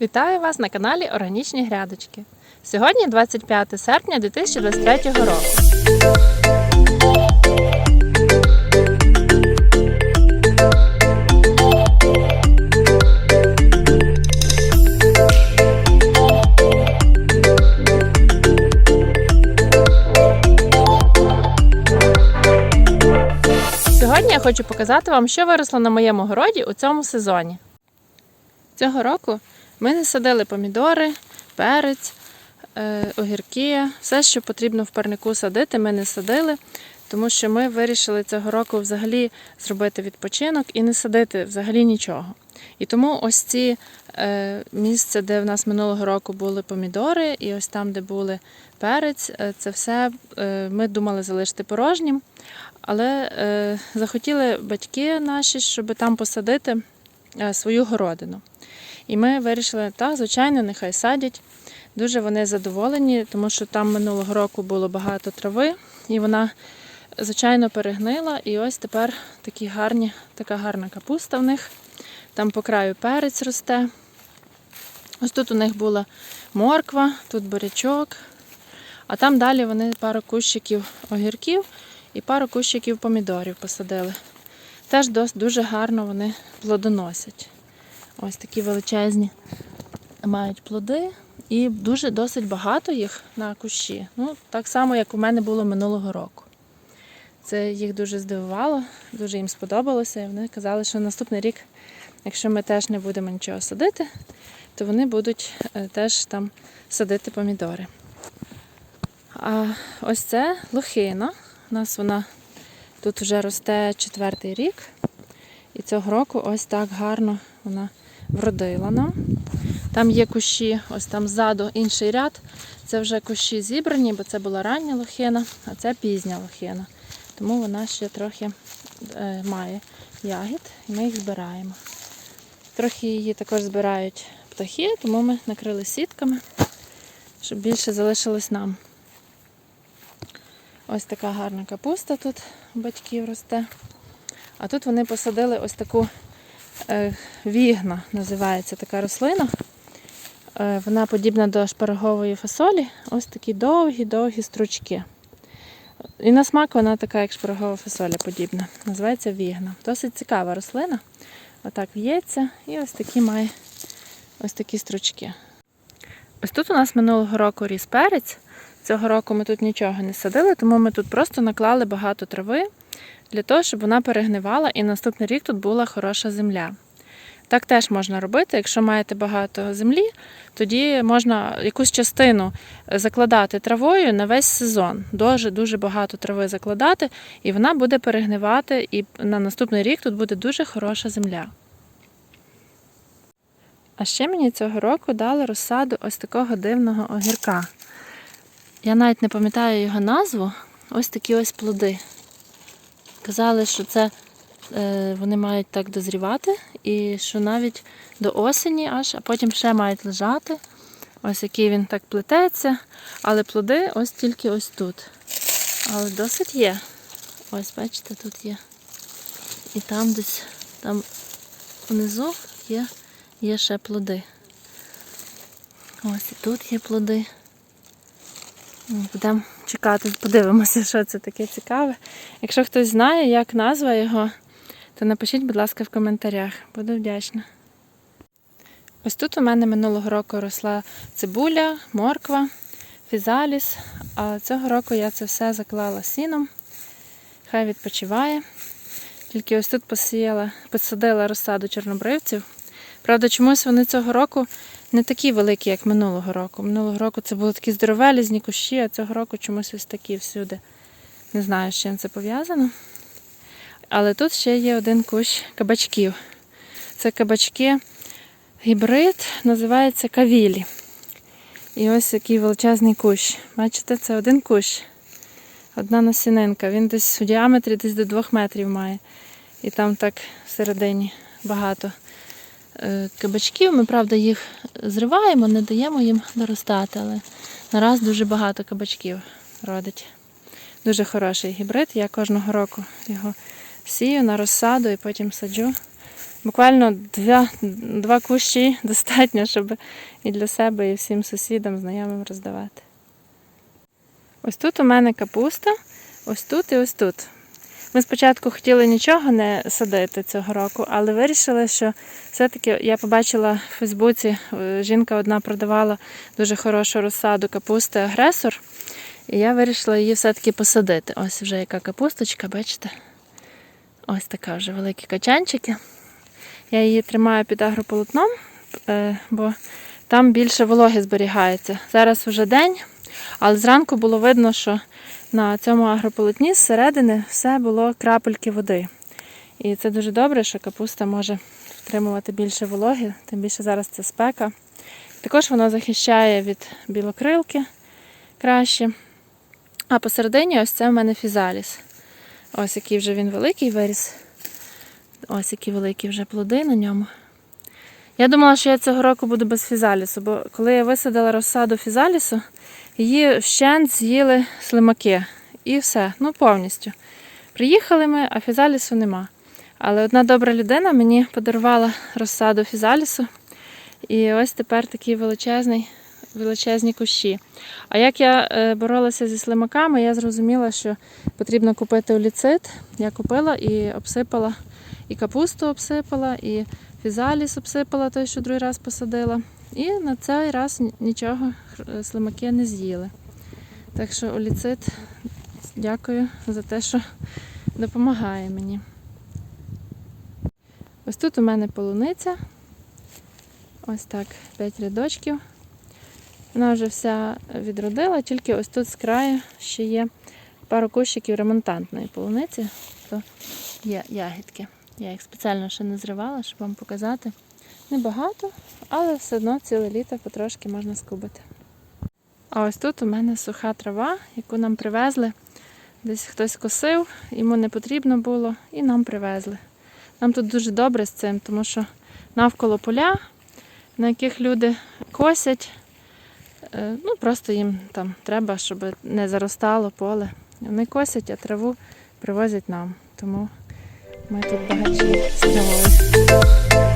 Вітаю вас на каналі Органічні Грядочки. Сьогодні 25 серпня 2023 року. Сьогодні я хочу показати вам, що виросло на моєму городі у цьому сезоні. Цього року ми засадили помідори, перець, е, огірки, все, що потрібно в парнику садити, ми не садили, тому що ми вирішили цього року взагалі зробити відпочинок і не садити взагалі нічого. І тому ось ці е, місце, де в нас минулого року були помідори, і ось там, де були перець, е, це все ми думали залишити порожнім. Але захотіли батьки наші, щоб там посадити свою городину. І ми вирішили, так, звичайно, нехай садять. Дуже вони задоволені, тому що там минулого року було багато трави, і вона, звичайно, перегнила. І ось тепер такі гарні, така гарна капуста в них. Там по краю перець росте. Ось тут у них була морква, тут бурячок. А там далі вони пару кущиків огірків і пару кущиків помідорів посадили. Теж дуже гарно вони плодоносять. Ось такі величезні мають плоди і дуже досить багато їх на кущі. Ну, так само, як у мене було минулого року. Це їх дуже здивувало, дуже їм сподобалося. І вони казали, що наступний рік, якщо ми теж не будемо нічого садити, то вони будуть е, теж там садити помідори. А ось це лохина. У нас вона тут вже росте четвертий рік. І цього року ось так гарно вона вродила нам. Там є кущі, ось там ззаду інший ряд. Це вже кущі зібрані, бо це була рання лохина, а це пізня лохина. Тому вона ще трохи е, має ягід, і ми їх збираємо. Трохи її також збирають птахи, тому ми накрили сітками, щоб більше залишилось нам. Ось така гарна капуста тут у батьків росте. А тут вони посадили ось таку е, вігна, називається така рослина. Е, вона подібна до шпарагової фасолі. Ось такі довгі-довгі стручки. І на смак вона така, як шпарагова фасоля подібна. Називається вігна. Досить цікава рослина. Отак в'ється і ось такі має ось такі стручки. Ось тут у нас минулого року ріс перець. Цього року ми тут нічого не садили, тому ми тут просто наклали багато трави для того, щоб вона перегнивала і наступний рік тут була хороша земля. Так теж можна робити. Якщо маєте багато землі, тоді можна якусь частину закладати травою на весь сезон. Дуже дуже багато трави закладати, і вона буде перегнивати, і на наступний рік тут буде дуже хороша земля. А ще мені цього року дали розсаду ось такого дивного огірка. Я навіть не пам'ятаю його назву. Ось такі ось плоди. Казали, що це е, вони мають так дозрівати, і що навіть до осені аж, а потім ще мають лежати. Ось який він так плететься. Але плоди ось тільки ось тут. Але досить є. Ось, бачите, тут є. І там десь, там внизу є, є ще плоди. Ось і тут є плоди. Ну, Будемо чекати, подивимося, що це таке цікаве. Якщо хтось знає, як назва його, то напишіть, будь ласка, в коментарях. Буду вдячна. Ось тут у мене минулого року росла цибуля, морква, фізаліс, а цього року я це все заклала сіном. Хай відпочиває. Тільки ось тут посіяла, посадила розсаду чорнобривців. Правда, чомусь вони цього року не такі великі, як минулого року. Минулого року це були такі здоровелізні кущі, а цього року чомусь ось такі всюди. Не знаю, з чим це пов'язано. Але тут ще є один кущ кабачків. Це кабачки гібрид, називається кавілі. І ось який величезний кущ. Бачите, це один кущ. Одна насінинка. Він десь у діаметрі десь до двох метрів має. І там так всередині багато кабачків. Ми, правда, їх зриваємо, не даємо їм доростати, але нараз дуже багато кабачків родить. Дуже хороший гібрид. Я кожного року його сію на розсаду і потім саджу. Буквально два, два кущі достатньо, щоб і для себе, і всім сусідам, знайомим роздавати. Ось тут у мене капуста, ось тут і ось тут. Ми спочатку хотіли нічого не садити цього року, але вирішили, що все-таки я побачила в Фейсбуці, е, жінка одна продавала дуже хорошу розсаду капусти агресор. І я вирішила її все-таки посадити. Ось вже яка капусточка, бачите? Ось така вже великі качанчики. Я її тримаю під агрополотном, е, бо там більше вологи зберігається. Зараз вже день, але зранку було видно, що на цьому агрополотні зсередини все було крапельки води. І це дуже добре, що капуста може втримувати більше вологи, тим більше зараз це спека. Також воно захищає від білокрилки краще. А посередині ось це в мене фізаліс. Ось який вже він великий виріс. Ось які великі вже плоди на ньому. Я думала, що я цього року буду без фізалісу, бо коли я висадила розсаду фізалісу, її вщент з'їли слимаки. І все, ну повністю. Приїхали ми, а фізалісу нема. Але одна добра людина мені подарувала розсаду фізалісу. І ось тепер такий величезний, величезні кущі. А як я е, боролася зі слимаками, я зрозуміла, що потрібно купити оліцит. Я купила і обсипала, і капусту обсипала, і фізаліс обсипала, той, що другий раз посадила. І на цей раз нічого слимаки не з'їли. Так що оліцит, дякую за те, що допомагає мені. Ось тут у мене полуниця. Ось так, 5 рядочків. Вона вже вся відродила, тільки ось тут з краю ще є пару кущиків ремонтантної полуниці, то є ягідки. Я їх спеціально ще не зривала, щоб вам показати. Небагато, але все одно ціле літо потрошки можна скубити. А ось тут у мене суха трава, яку нам привезли. Десь хтось косив, йому не потрібно було, і нам привезли. Нам тут дуже добре з цим, тому що навколо поля, на яких люди косять, е, ну просто їм там треба, щоб не заростало поле. Вони косять, а траву привозять нам. Тому Michael bahagia Star.